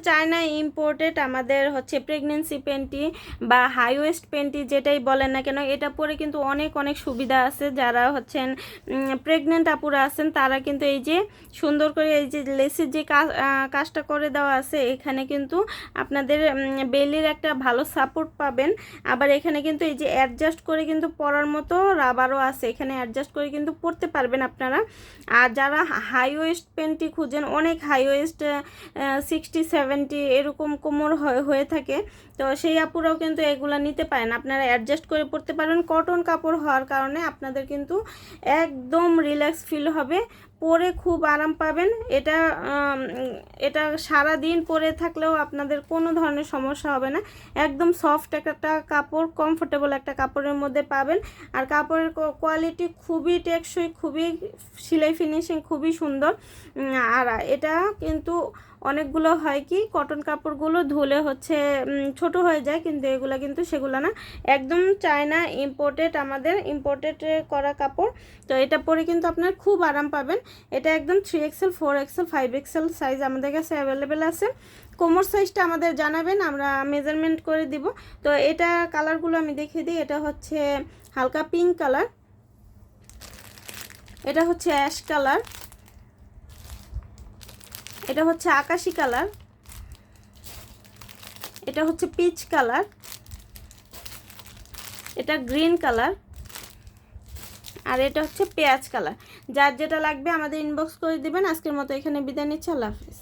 China imported আমাদের হচ্ছে pregnancy panty বা হাই ওয়েস্ট পেন্টি যেটাই বলেন না কেন, এটা পরে কিন্তু অনেক অনেক সুবিধা আছে। যারা হচ্ছেন প্রেগনেন্ট আপুরা আছেন, তারা কিন্তু এই যে সুন্দর করে এই যে লেসের যে কাজ- কাজটা করে দেওয়া আছে, এখানে কিন্তু আপনাদের বেলির একটা ভালো সাপোর্ট পাবেন। আবার এখানে কিন্তু এই যে অ্যাডজাস্ট করে কিন্তু পরার মতো রাবারও আছে। এখানে অ্যাডজাস্ট করে কিন্তু পরতে পারবেন আপনারা। আর যারা হাই ওয়েস্ট পেন্টি খুঁজেন, অনেক হাই ওয়েস্ট সিক্সটি সেভেন্টি এরকম কোমর হয়ে- থাকে, তো সেই আপুরাও কিন্তু এগুলো নিতে পারেন। আপনারা অ্যাডজাস্ট করে পড়তে পারেন। কটন কাপড় হওয়ার কারণে আপনাদের কিন্তু একদম রিল্যাক্স ফিল হবে। পরে খুব আরাম পাবেন। এটা এটা সারা দিন পরে থাকলেও আপনাদের কোনো ধরনের সমস্যা হবে না। একদম সফট একটা কাপড় কমফোর্টেবল একটা কাপড়ের মধ্যে পাবেন। আর কাপড়ের কোয়ালিটি খুবই টেকসই, খুবই সেলাই ফিনিশিং খুবই সুন্দর। আর এটা কিন্তু অনেকগুলো হয় কি কটন কাপড়গুলো ধুলে হচ্ছে ছোট হয়ে যায়, কিন্তু এগুলো কিন্তু সেগুলো না। একদম চায়না ইম্পোর্টেড আমাদের ইম্পোর্টেড করা কাপড়। তো এটা পরে কিন্তু আপনার খুব আরাম পাবেন। এটা একদম three XL four XL five XL size আমাদের কাছে অ্যাভেলেবেল আছে। কোমর সাইজটা আমাদের জানাবেন, আমরা মেজারমেন্ট করে দিব। তো এটা কালারগুলো আমি দেখিয়ে দিই, এটা হচ্ছে হালকা পিঙ্ক কালার এটা হচ্ছে অ্যাশ কালার এটা হচ্ছে আকাশি কালার এটা হচ্ছে পিচ কালার এটা গ্রিন কালার আর এটা হচ্ছে পেঁয়াজ কালার। যার যেটা লাগবে আমাদের ইনবক্স করে দেবেন। আজকের মতো এখানে বিদায় নিচ্ছি। আল্লাহ হাফিজ।